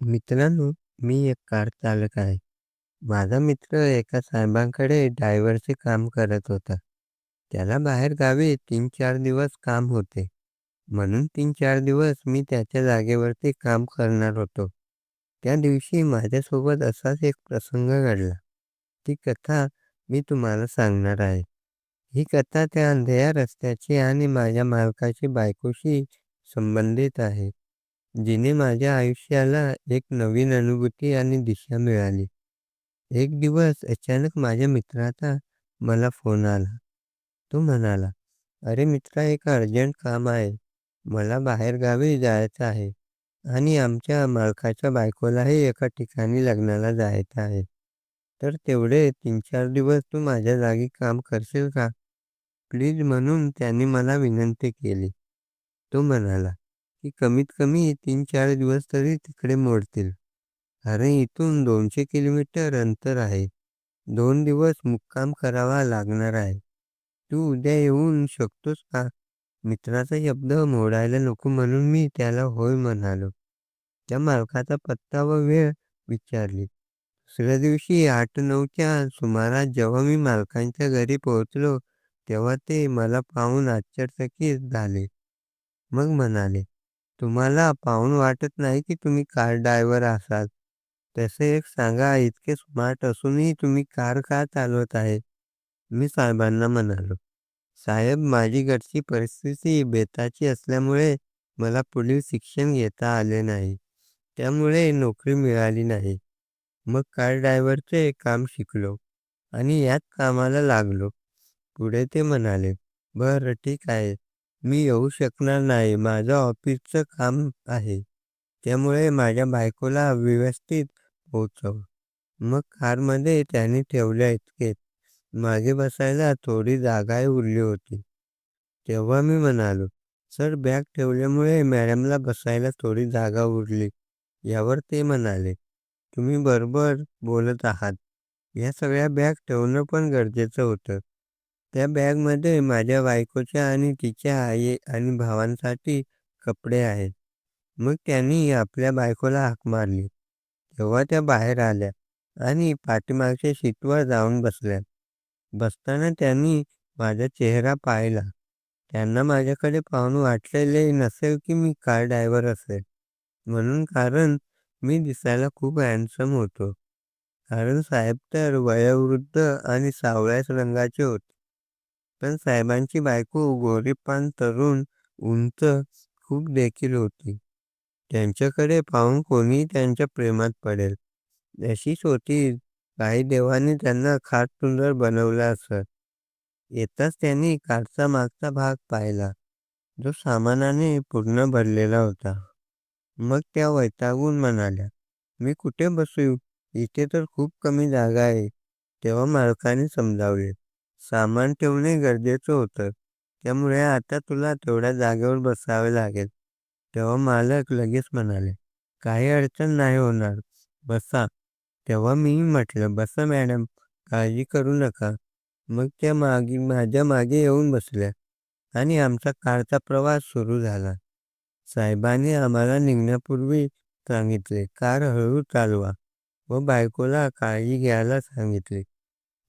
मित्रांनो, मी एक कार चालक आहे. माझा मित्र एका साहेबांकडे ड्रायव्हरचे काम करत होता. त्याला बाहेर गावी 3-4 दिवस काम होते. म्हणून 3-4 दिवस मी त्याच्या जागेवरती काम करणार होतो. त्या दिवशी माझ्यासोबत असाच एक प्रसंग घडला. ती कथा मी तुम्हाला सांगणार आहे. ही कथा त्या अंधेया रस्त्याची आणि माझ्या मालकाची बायकोशी संबंधित आहे. जिने माझ्या आयुष्याला एक नवीन अनुभूती आणि दिशा मिळाली. एक दिवस अचानक माझ्या मित्राचा मला फोन आला. तो म्हणाला, "अरे मित्रा, एक अर्जंट काम आहे. मला बाहेरगावी जायचं आहे आणि आमच्या मालकाच्या बायकोलाही एका ठिकाणी लग्नाला जायचं आहे. तर तेवढे 3-4 दिवस तू माझ्या जागी काम करशील का?" प्लीज म्हणून त्याने मला विनंती केली. तो म्हणाला, की कमीत कमी 3-4 दिवस तरी तिकडे मोडतील. अरे इथून 200 किलोमीटर अंतर आहे. 2 दिवस मुक्काम करावा लागणार आहे. तू उद्या येऊ शकतोस का? मित्राचा शब्द मोडायला नको म्हणून मी त्याला होय म्हणालो. त्या मालकाचा पत्ता व वेळ विचारली. दुसऱ्या दिवशी 8-9च्या सुमारास जेव्हा मी मालकांच्या घरी पोहोचलो, तेव्हा ते मला पाहून आश्चर्यचकित झाले. मग म्हणाले, "तुम्हाला पाहून वाटत नाही की तुम्ही कार ड्रायव्हर असाल. तसे एक सांगा, इतके स्मार्ट असूनही तुम्ही कार का चालवत आहे?" मी साहेबांना म्हणालो, "साहेब, माझी घरची परिस्थिती बेताची असल्यामुळे मला पुढील शिक्षण घेता आले नाही. त्यामुळे नोकरी मिळाली नाही. मग कार ड्रायव्हरचे काम शिकलो आणि याच कामाला लागलो." पुढे ते म्हणाले, "बरं ठीक आहे. मी येऊ शकणार नाही. माझं ऑफिसचं काम आहे. त्यामुळे माझ्या बायकोला व्यवस्थित पोहोचव." मग कारमध्ये त्याने ठेवल्या इतकेच मागे बसायला थोडी जागाही उरली होती. तेव्हा मी म्हणालो, "सर, बॅग ठेवल्यामुळे मॅडमला बसायला थोडी जागा उरली." यावर ते म्हणाले, "तुम्ही बरोबर बोलत आहात. या सगळ्या बॅग ठेवणं पण गरजेचं होतं." त्या बॅगमध्ये माझ्या बायकोच्या आणि तिच्या आई आणि भावांसाठी कपडे आहेत. मग त्यांनी आपल्या बायकोला हाक मारली. तेव्हा त्या बाहेर आल्या आणि पाठीमागच्या सीटवर जाऊन बसल्या. बसताना त्यांनी माझा चेहरा पाहिला. त्यांना माझ्याकडे पाहून वाटलेले नसेल की मी कार ड्रायव्हर असेल म्हणून कारण मी दिसायला खूप हँडसम होतो. कारण साहेब तर वयोवृद्ध आणि सावळ्याच रंगाचे होते. पण साहेबांची बायको गोरीपान, तरुण, उंच, खूप देखील होती. त्यांच्याकडे पाहून कोणीही त्यांच्या प्रेमात पडेल, अशीच होती. काही देवाने त्यांना खास सुंदर बनवलं असत. येताच त्यांनी कारचा मागचा भाग पाहिला, जो सामानाने पूर्ण भरलेला होता. मग त्या वैतागून म्हणाल्या, "मी कुठे बसू? इथे तर खूप कमी जागा आहे." तेव्हा मालकाने समजावले, "सामान ठेवणे गरजेचं होतं. त्यामुळे आता तुला तेवढ्या जागेवर बसावे लागेल." तेव्हा मालक लगेच म्हणाले, "काही अडचण नाही होणार. बसा." तेव्हा मीही म्हटलं, "बसा मॅडम, काळजी करू नका." मग त्या मागे माझ्या मागे येऊन बसल्या आणि आमचा कारचा प्रवास सुरू झाला. साहेबांनी आम्हाला निघण्यापूर्वी सांगितले, "कार हळू चालवा व बायकोला काळजी घ्यायला सांगितले."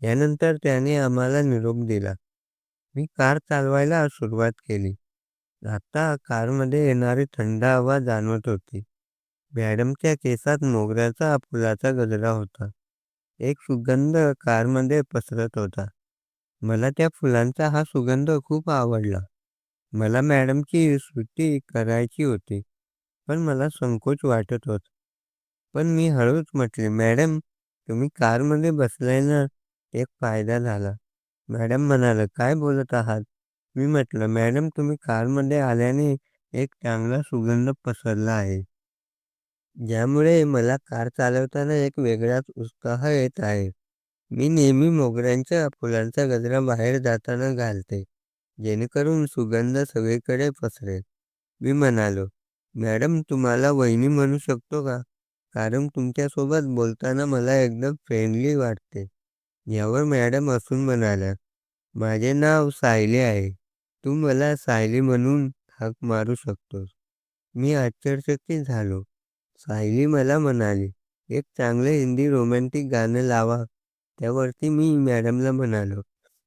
यानंतर त्याने आम्हाला निरोप दिला. मी कार चालवायला सुरुवात केली. आता कारमध्ये येणारी थंड हवा जाणवत होती. मॅडमच्या केसात मोगऱ्याचा फुलाचा गजरा होता. एक सुगंध कारमध्ये पसरत होता. मला त्या फुलांचा हा सुगंध खूप आवडला. मला मॅडमची स्तुती करायची होती, पण मला संकोच वाटत होता. पण मी हळूच म्हटले, "मॅडम, तुम्ही कारमध्ये बसल्यानं एक फायदा झाला." मॅडम म्हणाल्या, "काय बोलत आहात?" मी म्हटलं, "मॅडम, तुम्ही कारमध्ये आल्याने एक चांगला सुगंध पसरला आहे. ज्यामुळे मला कार चालवताना एक वेगळाच उत्साह येत आहे. मी नेहमी मोगऱ्यांच्या फुलांचा गजरा बाहेर जाताना घालते, जेणेकरून सुगंध सगळीकडे पसरेल." मी म्हणालो, "मॅडम, तुम्हाला वहिनी म्हणू शकतो का? कारण तुमच्यासोबत बोलताना मला एकदम फ्रेंडली वाटते." यावर मॅडम हसून म्हणाल्या, "माझे नाव सायली आहे. तू मला सायली म्हणून हाक मारू शकतोस." मी आश्चर्यचकित झालो. सायली मला म्हणाली, "एक चांगलं हिंदी रोमॅन्टिक गाणं लावा." त्यावरती मी मॅडमला म्हणालो,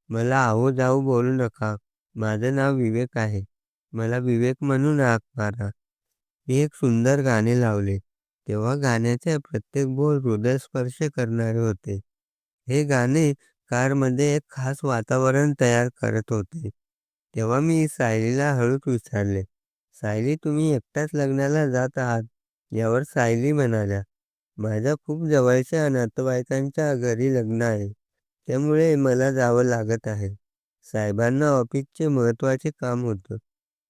"मला आहो-जाहो बोलू नका. माझं नाव विवेक आहे. मला विवेक म्हणून हाक मारा." मी एक सुंदर गाणे लावले. तेव्हा गाण्याचे प्रत्येक बोल हृदयस्पर्श करणारे होते. हे गाणे कारमध्ये एक खास वातावरण तयार करत होते. तेव्हा मी सायलीला हळूच विचारले, "सायली तुम्ही एकट्याच लग्नाला जात आहात?" यावर सायली म्हणाल्या, "माझ्या खूप जवळच्या नातेवाईकांच्या घरी लग्न आहे. त्यामुळे मला जावं लागत आहे. साहेबांना ऑफिसचे महत्त्वाचे काम होतं.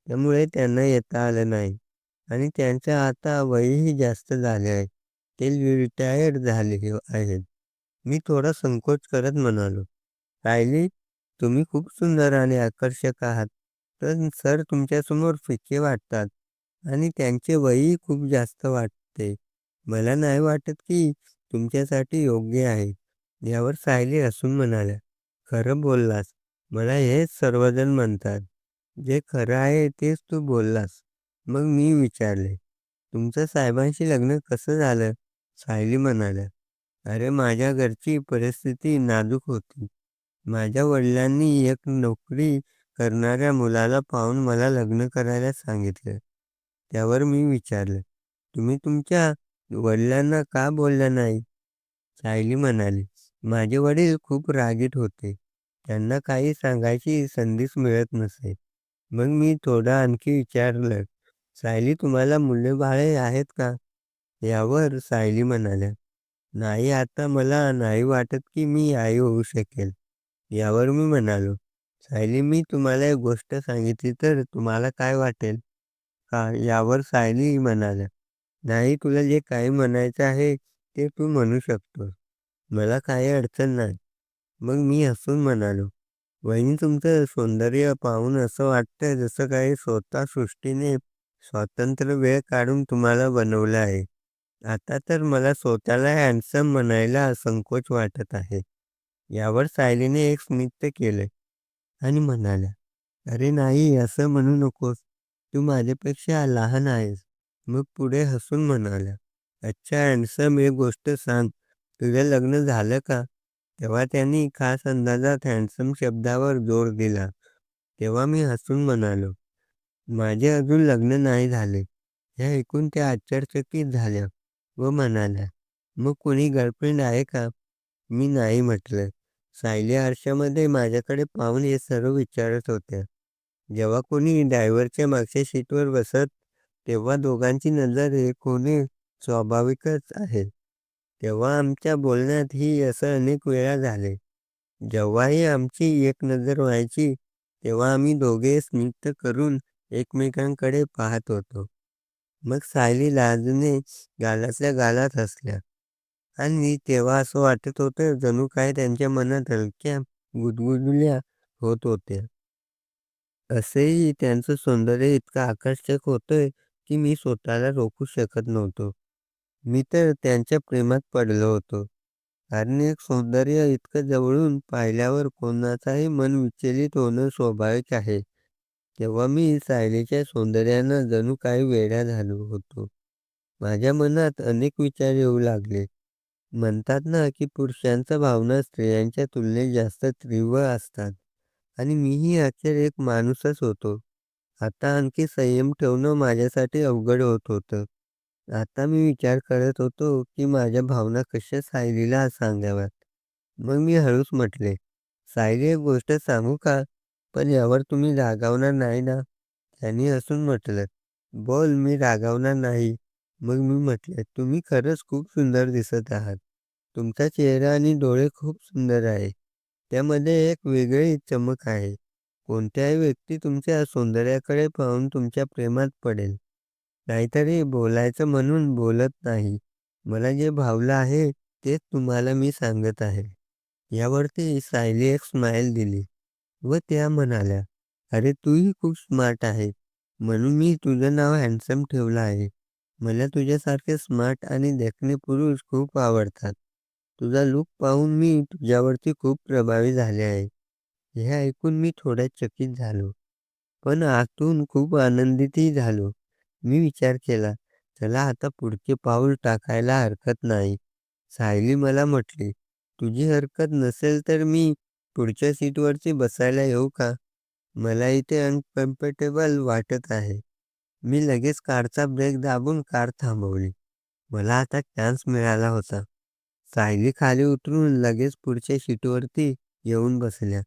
त्यामुळे त्यांना येता आलं नाही. आणि त्यांचं आता वयही जास्त झाले आहे. ते रिटायर्ड झाले आहेत." मी थोडा संकोच करत म्हणालो, "सायली, तुम्ही खूप सुंदर आणि आकर्षक आहात. पण सर तुमच्यासमोर फिके वाटतात आणि त्यांचे वयही खूप जास्त वाटते. मला नाही वाटत की तुमच्यासाठी योग्य आहे." यावर सायली हसून म्हणाल्या, "खरं बोललास. मला हेच सर्वजण म्हणतात." "जे खरं आहे तेच तू बोललास." मग मी विचारले, "तुमचं साहेबांशी लग्न कसं झालं?" सायली म्हणाल्या, "अरे माझ्या घरची परिस्थिती नाजूक होती. माझ्या वडिलांनी एक नोकरी करणाऱ्या मुलाला पाहून मला लग्न करायला सांगितलं." त्यावर मी विचारलं, "तुम्ही तुमच्या वडिलांना का बोलला नाही?" सायली म्हणाली, "माझे वडील खूप रागीट होते. त्यांना काही सांगायची संधीच मिळत नसे." मग मी थोडा आणखी विचारलं, "सायली तुम्हाला मुलं-बाळे आहेत का?" यावर सायली म्हणाल्या, "नाही आता मला नाही वाटत की मी आई होऊ शकेल." यावर मी म्हणालो, "सायली मी तुम्हाला एक गोष्ट सांगितली तर तुम्हाला काय वाटेल का?" यावर सायली म्हणाल्या, "नाही तुला जे काही म्हणायचं आहे ते तू म्हणू शकतोस. मला काही अडचण नाही." मग मी हसून म्हणालो, "वहिनी तुमचं सौंदर्य पाहून असं वाटतं जसं काही स्वतः सृष्टीने स्वतंत्र वेळ काढून तुम्हाला बनवलं आहे." आता तर मला स्वतःला हँडसम म्हणायला संकोच वाटत आहे. यावर सायलीने एक स्मित केलं आणि म्हणाल्या, "अरे नाही असं म्हणू नकोस. तू माझ्यापेक्षा लहान आहेस." मग पुढे हसून म्हणाल्या, "अच्छा हँडसम एक गोष्ट सांग, तुझं लग्न झालं का?" तेव्हा त्यांनी खास अंदाजात हँडसम शब्दावर जोर दिला. तेव्हा मी हसून म्हणालो, "माझे अजून लग्न नाही झाले." हे ऐकून त्या आश्चर्यचकित झाल्या व म्हणाल्या, "मग कुणी गर्लफ्रेंड आहे का?" मी नाही म्हटलं. सायली आरशामध्ये माझ्याकडे पाहून हे सर्व विचारत होत्या. जेव्हा कोणी ड्रायव्हरच्या मागच्या सीटवर बसत तेव्हा दोघांची नजर एक होणे स्वाभाविकच आहे. तेव्हा आमच्या बोलण्यातही असं अनेक वेळा झाले. जेव्हाही आमची एक नजर व्हायची तेव्हा आम्ही दोघे स्मित करून एकमेकांकडे पाहत होतो. मग सायली लाजने गालातल्या गालात हसल्या आणि तेव्हा असं वाटत होतं जणू काही त्यांच्या मनात हलक्या गुदगुदल्या होत होत्या. असेही त्यांचं सौंदर्य इतकं आकर्षक होतं की मी स्वतःला रोखू शकत नव्हतो. मी तर त्यांच्या प्रेमात पडलो होतो. कारण एक सौंदर्य इतकं जवळून पाहिल्यावर कोणाचाही मन विचलित होणं स्वाभाविक आहे. तेव्हा मी सायलीच्या सौंदर्यानं जणू काही वेडा झालो होतो. माझ्या मनात अनेक विचार येऊ लागले. म्हणतात ना की पुरुषांच्या भावना स्त्रियांच्या तुलनेत जास्त तीव्र असतात आणि मीही अखेर एक माणूसच होतो. आता आणखी संयम ठेवणं माझ्यासाठी अवघड होत होतं. आता मी विचार करत होतो की माझ्या भावना कशा सायलीला सांगाव्यात. मग मी हळूच म्हटले, "सायली एक गोष्ट सांगू का? पण यावर तुम्ही रागावणार नाही ना?" त्यांनी हसून म्हटलं, "बोल मी रागावणार नाही." मग मी म्हटले, "तुम्ही खरंच खूप सुंदर दिसत आहात. तुमचा चेहरा आणि डोळे खूप सुंदर आहे त्यामध्ये एक वेगळी चमक आहे. कोणत्याही व्यक्ती तुमच्या सौंदर्याकडे पाहून तुमच्या प्रेमात पडेल. काहीतरी बोलायचं म्हणून बोलत नाही. मला जे भावलं आहे तेच तुम्हाला मी सांगत आहे." यावरती सायली एक स्माईल दिली व त्या म्हणाल्या, "अरे तूही खूप स्मार्ट आहे म्हणून मी तुझं नाव हँडसम ठेवलं आहे. मला तुझ्यासारखे स्मार्ट आणि देखणे पुरुष खूप आवडतात. तुझा लूक पाहून मी तुझ्यावरती खूप प्रभावी झाले आहे." हे ऐकून मी थोडा चकित झालो. पण आतून खूप आनंदितही झालो. मी विचार केला, चला आता पुढचे पाऊल टाकायला हरकत नाही. सायली मला म्हटली, तुझी हरकत नसेल तर मी पुढच्या सीटवरती बसायला येऊ का? मला इथे अनकम्फर्टेबल वाटत आहे. मी लगेच कारचा ब्रेक दाबून कार थांबवली. मला आता चान्स मिळाला होता. सायली खाली उतरून लगेच पुढच्या सीटवरती येऊन बसल्या.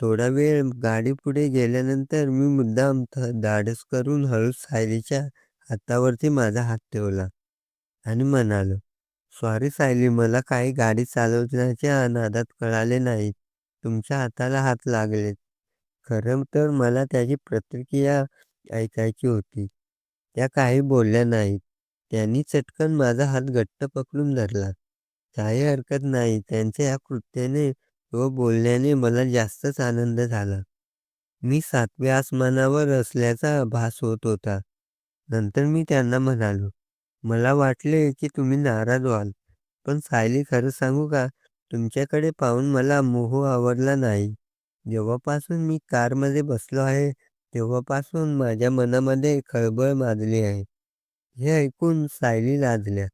थोडा वेळ गाडी पुढे गेल्यानंतर मी मुद्दाम धाडस करून हळूच सायलीच्या हातावरती माझा हात ठेवला आणि म्हणालो, सॉरी सायली मला काही गाडी चालवण्याच्या नादात कळाले नाही. तुमच्या हाताला हात लागलेत. खरं तर मला त्याची प्रतिक्रिया ऐकायची होती. त्या काही बोलल्या नाहीत. त्यांनी चटकन माझा हात घट्ट पकडून धरला. काही हरकत नाही. त्यांच्या या कृत्याने व बोलण्याने मला जास्तच आनंद झाला. मी सातव्या आसमानावर असल्याचा भास होत होता. नंतर मी त्यांना म्हणालो, मला वाटले की तुम्ही नाराज व्हाल. पण सायली खरं सांगू का? तुमच्याकडे पाहून मला मोह आवरला नाही. जेव्हापासून मी कारमध्ये बसलो आहे, तेव्हापासून माझ्या मनामध्ये खळबळ माजली आहे. हे ऐकून सायली लाजल्या.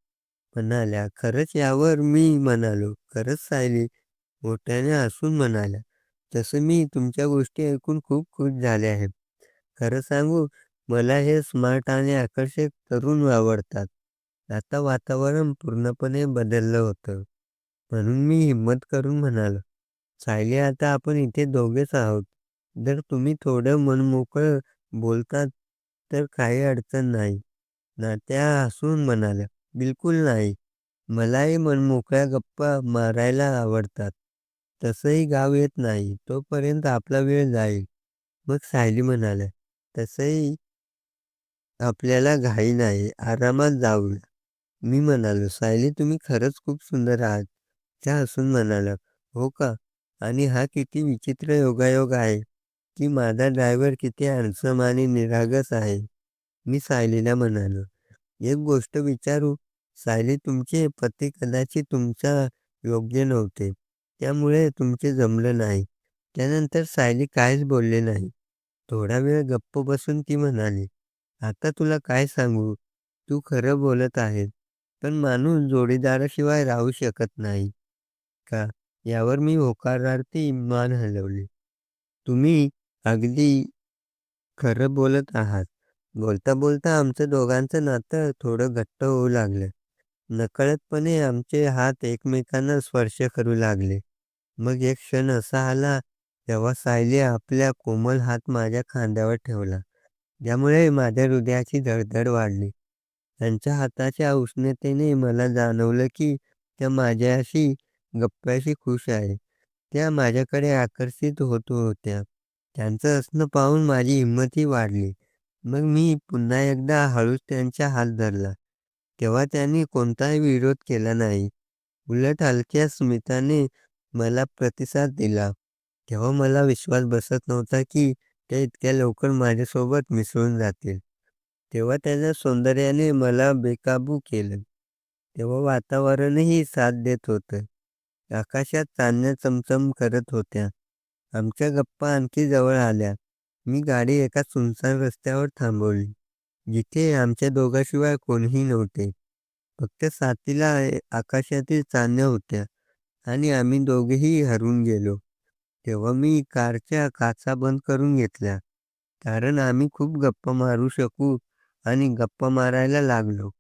म्हणाल्या, खरंच यावर मी म्हणालो, खरंच सायली मोठ्याने हसून म्हणाल्या, तसं मी तुमच्या गोष्टी ऐकून खूप खुश झाले आहे. खरं सांगू मला हे स्मार्ट आणि आकर्षक तरुण आवडतात. आता वातावरण पूर्णपणे बदललं होतं. म्हणून मी हिम्मत करून म्हणालो, सायली आता आपण इथे दोघेच आहोत. जर तुम्ही थोडं मनमोकळं बोलतात तर काही अडचण नाही. ना त्या हसून म्हणाल्या, बिलकुल नाही. मलाही मनमोकळ्या गप्पा मारायला आवडतात. तसंही गाव येत नाही. तोपर्यंत आपला वेळ जाईल. मग सायली म्हणाल्या, तसंही आपल्याला घाई नाही. आरामात जाऊया. मी म्हणालो, सायली तुम्ही खरंच खूप सुंदर आहात. त्या हसून म्हणाला हो का? आणि हा किती विचित्र योगायोग आहे की माझा ड्रायव्हर किती हँडसम आणि निरागस आहे. मी सायलीला म्हणालो, एक गोष्ट विचारू? सायली तुमचे पती कदाचित तुमच्या योग्य नव्हते. त्यामुळे तुमचे जमलं नाही. त्यानंतर सायली काहीच बोलली नाही. थोडा वेळ गप्प बसून ती म्हणाली, आता तुला काय सांगू? तू खरं बोलत आहेस. पण माणूस जोडीदाराशिवाय राहू शकत नाही का? यावर मी होकारार्थी मान हलवली. तुम्ही अगदी खरं बोलत आहात. बोलता बोलता आमचं दोघांचं नातं थोडं घट्ट होऊ लागलं. नकळतपणे आमचे हात एकमेकांना स्पर्श करू लागले. मग एक क्षण असा आला तेव्हा सायली आपल्या कोमल हात माझ्या खांद्यावर ठेवला. ज्यामुळे माझ्या हृदयाची धडधड वाढली. त्यांच्या हाताच्या उष्णतेने मला जाणवलं की त्या माझ्याशी गप्पाशी खुश आहे. त्या माझ्याकडे आकर्षित होत होत्या. त्यांचं हसणं पाहून माझी हिंमतही वाढली. मग मी पुन्हा एकदा हळूच त्यांचा हात धरला. तेव्हा त्यांनी कोणताही विरोध केला नाही. उलट हलक्या स्मिताने मला प्रतिसाद दिला. तेव्हा मला विश्वास बसत नव्हता की त्या इतक्या लवकर माझ्यासोबत मिसळून जातील. तेव्हा त्याच्या सौंदर्याने मला बेकाबू केलं. तेव्हा वातावरणही साथ देत होतं. आकाशात चांदण्या चमचम करत होत्या. आमच्या गप्पा आणखी जवळ आल्या. मी गाडी एका सुनसान रस्त्यावर थांबवली. जिथे आमच्या दोघांशिवाय कोणीही नव्हते. फक्त साथीला आकाशातील चांदण्या होत्या आणि आम्ही दोघेही हरवून गेलो. तेव्हा मी कारच्या काचा बंद करून घेतल्या. कारण आम्ही खूप गप्पा मारू शकू आणि गप्पा मारायला लागलो.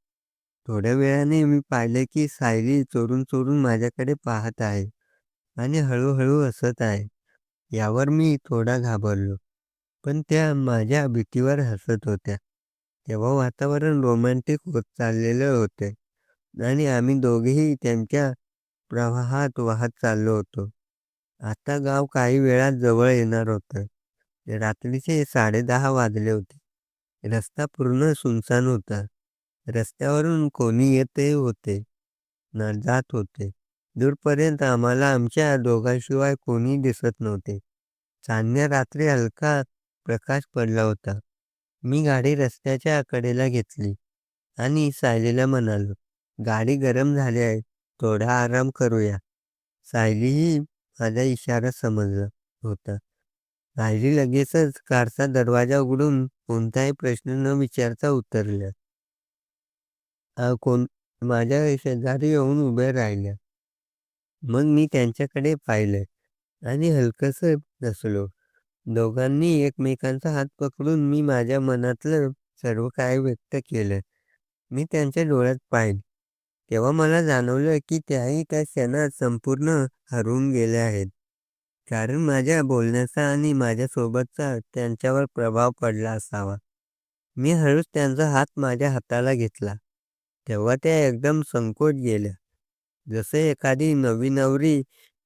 थोड्या वेळाने मी पाहिले की सायली चोरून चोरून माझ्याकडे पाहत आहे आणि हळूहळू हसत आहे. यावर मी थोडा घाबरलो. पण त्या माझ्या भीतीवर हसत होत्या. तेव्हा वातावरण रोमॅन्टिक होत चाललेलं होते आणि आम्ही दोघेही त्यांच्या प्रवाहात वाहत चाललो होतो. आता गाव काही वेळात जवळ येणार होतं. रात्रीचे साडेदहा वाजले होते. रस्ता पूर्ण सुनसान होता. रस्त्यावरून कोणी येते होते ना जात होते. दूरपर्यंत आम्हाला आमच्या दोघांशिवाय कोणी दिसत नव्हते. चांदण्या रात्री हलका प्रकाश पडला होता. मी गाडी रस्त्याच्या कडेला घेतली आणि सायलीला म्हणालो, गाडी गरम झाली आहे. थोडा आराम करूया. सायलीही माझा इशारा समजला होता. सायली लगेचच कारचा दरवाजा उघडून कोणताही प्रश्न न विचारता उतरल्या. अ, कोण माझ्या शेजारी येऊन उभ्या राहिल्या. मग मी त्यांच्याकडे पाहिलं आणि हलकसं हसलो. दोघांनी एकमेकांचा हात पकडून मी माझ्या मनातलं सर्व काही व्यक्त केलं. मी त्यांच्या डोळ्यात पाहिलं. तेव्हा मला जाणवलं की त्याही त्या क्षणात संपूर्ण हरवून गेल्या आहेत. कारण माझ्या बोलण्याचा आणि माझ्यासोबतचा त्यांच्यावर प्रभाव पडला असावा. मी हळूच त्यांचा हात माझ्या हाताला घेतला. तेव्हा त्या एकदम संकोच गेल्या. जसं एखादी नवी नवरी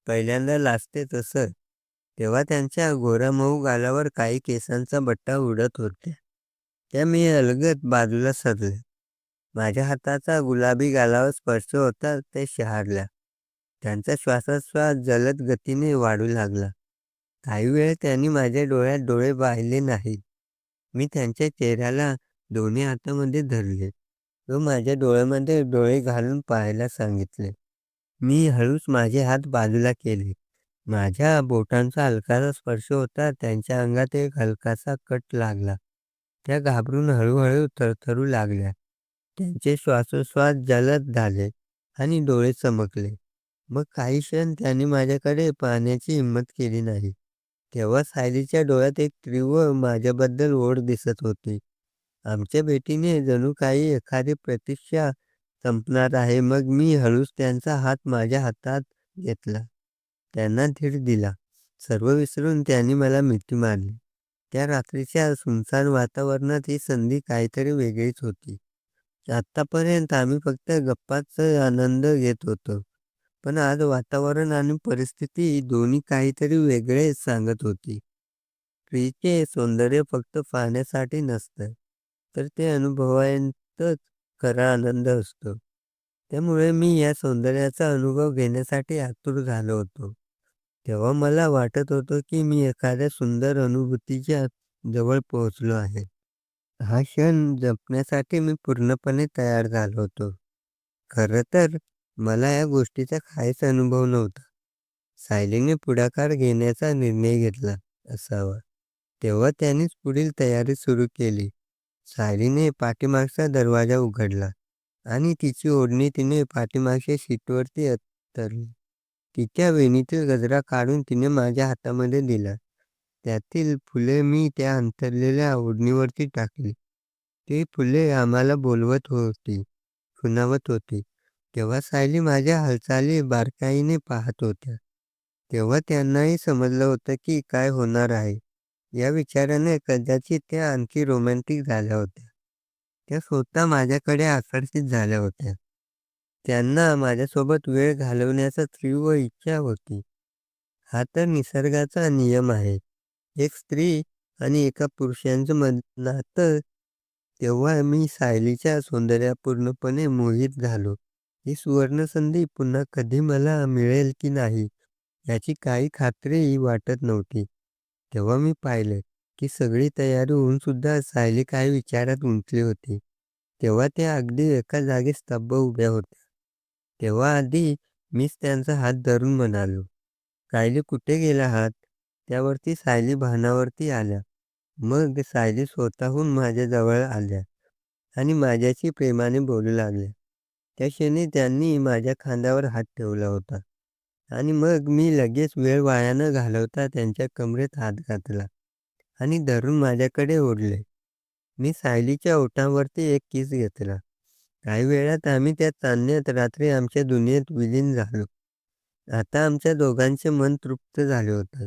पहिल्यांदा लाजते तसं. तेव्हा त्यांच्या घोरामऊ गालावर काही केसांचा बट्टा उडत होत्या. त्या मी अलगद बाजूला सरले. माझ्या हाताचा गुलाबी गालावर स्पर्श होता ते शहारल्या. त्यांचा श्वासोच्छ्वास जलद गतीने वाढू लागला. काही वेळ त्यांनी माझ्या डोळ्यात डोळे पाहिले नाहीत. मी त्यांच्या चेहऱ्याला दोन्ही हातामध्ये धरले व माझ्या डोळ्यामध्ये डोळे घालून पाहायला सांगितले. मी हळूच माझे हात बाजूला केले. माझ्या बोटांचा हलकासा स्पर्श होता त्यांच्या अंगात एक हलकासा कट लागला. त्या घाबरून हळूहळू थरथरू लागल्या. त्यांचे श्वासोच्छ्वास जलद झाले आणि डोळे चमकले. मग काही क्षण त्यांनी माझ्याकडे पाहण्याची हिंमत केली नाही. तेव्हा सायलीच्या डोळ्यात एक तीव्र माझ्याबद्दल ओढ दिसत होती. आमच्या भेटीने जणू काही एखादी प्रतीक्षा संपणार आहे. मग मी हळूच त्यांचा हात माझ्या हातात घेतला. त्यांना धीर दिला. सर्व विसरून त्यांनी मला मिठी मारली. त्या रात्रीच्या सुनसान वातावरणात ही संधी काहीतरी वेगळीच होती. आत्तापर्यंत आम्ही फक्त गप्पांचा आनंद घेत होतो. पण आज वातावरण आणि परिस्थिती दोन्ही काहीतरी वेगळेच सांगत होती. स्त्रीचे सौंदर्य फक्त पाहण्यासाठी नसतं, तर ते अनुभवांतच खरा आनंद असतो. त्यामुळे मी या सौंदर्याचा अनुभव घेण्यासाठी आतुर झालो होतो. तेव्हा मला वाटत होतं की मी एखाद्या सुंदर अनुभूतीच्या जवळ पोहोचलो आहे. हा क्षण जपण्यासाठी मी पूर्णपणे तयार झालो होतो. खरं तर मला या गोष्टीचा काहीच अनुभव नव्हता. सायलीने पुढाकार घेण्याचा निर्णय घेतला असावा. तेव्हा त्यानेच पुढील तयारी सुरू केली. सायलीने पाठीमागचा दरवाजा उघडला आणि तिची ओढणी तिने पाठीमागच्या सीटवरती अत्तरली. तिच्या वेणीतील गजरा काढून तिने माझ्या हातामध्ये दिला. त्यातील फुले मी त्या अंथरलेल्या ओढणीवरती टाकली. ती फुले आम्हाला बोलवत होती, सुनावत होती. तेव्हा सायली माझ्या हालचाली बारकाईने पाहत होत्या. तेव्हा त्यांनाही समजलं होतं की काय होणार आहे. या विचाराने कदाचित त्या आणखी रोमॅन्टिक झाल्या होत्या. त्या स्वतः माझ्याकडे आकर्षित झाल्या होत्या. त्यांना माझ्यासोबत वेळ घालवण्याचा तीव्र इच्छा होती. हा तर निसर्गाचा नियम आहे. एक स्त्री आणि एका पुरुषांचं नातं. तेव्हा मी सायलीच्या सौंदर्या पूर्णपणे मोहित झालो. ही सुवर्णसंधी पुन्हा कधी मला मिळेल की नाही याची काही खात्रीही वाटत नव्हती. तेव्हा मी पाहिलं की सगळी तयारी होऊन सुद्धा सायली काही विचारात गुंतली होती. तेव्हा त्या अगदी एका जागी स्तब्ध उभ्या होत्या. तेव्हा आधी मीच त्यांचा हात धरून म्हणालो, सायली कुठे गेला आहात? त्यावरती सायली भानावरती आल्या. मग सायली स्वतःहून माझ्याजवळ आल्या आणि माझ्याशी प्रेमाने बोलू लागल्या. त्या क्षणी त्यांनी माझ्या खांद्यावर हात ठेवला होता आणि मग मी लगेच वेळ वाया न घालवता त्यांच्या कमरेत हात घातला आणि धरून माझ्याकडे ओढले. मी सायलीच्या ओठांवरती एक किस घेतला. काही वेळात आम्ही त्या चांदण्यात रात्री आमच्या दुनियेत विलीन झालो. आता आमच्या दोघांचे मन तृप्त झाले होते,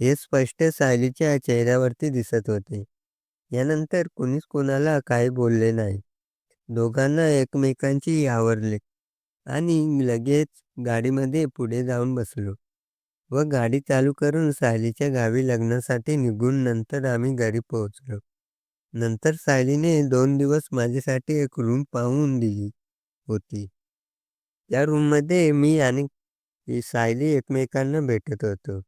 हे स्पष्ट सायलीच्या चेहऱ्यावरती दिसत होते. यानंतर कुणीच कोणाला काही बोलले नाही. दोघांना एकमेकांची आवरले आणि लगेच गाडीमध्ये पुढे जाऊन बसलो व गाडी चालू करून सायलीच्या गावी लग्नासाठी निघून नंतर आम्ही घरी पोहोचलो. नंतर सायलीने दोन दिवस माझ्यासाठी एक रूम पाहून दिली होती. त्या रूममध्ये मी आणि सायली एकमेकांना भेटत होतो.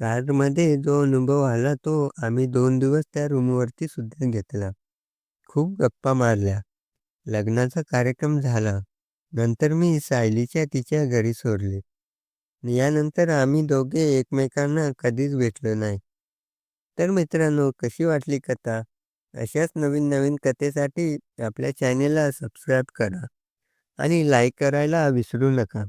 कारमध्ये जो अनुभव आला तो आम्ही दोन दिवस त्या रूमवरती सुद्धा घेतला. खूप गप्पा मारल्या. लग्नाचा कार्यक्रम झाला. नंतर मी सायलीच्या तिच्या घरी सोडले. यानंतर आम्ही दोघे एकमेकांना कधीच भेटलो नाही. तर मित्रांनो कशी वाटली कथा? अशाच नवीन नवीन कथेसाठी आपल्या चॅनेलला सबस्क्राईब करा आणि लाईक करायला विसरू नका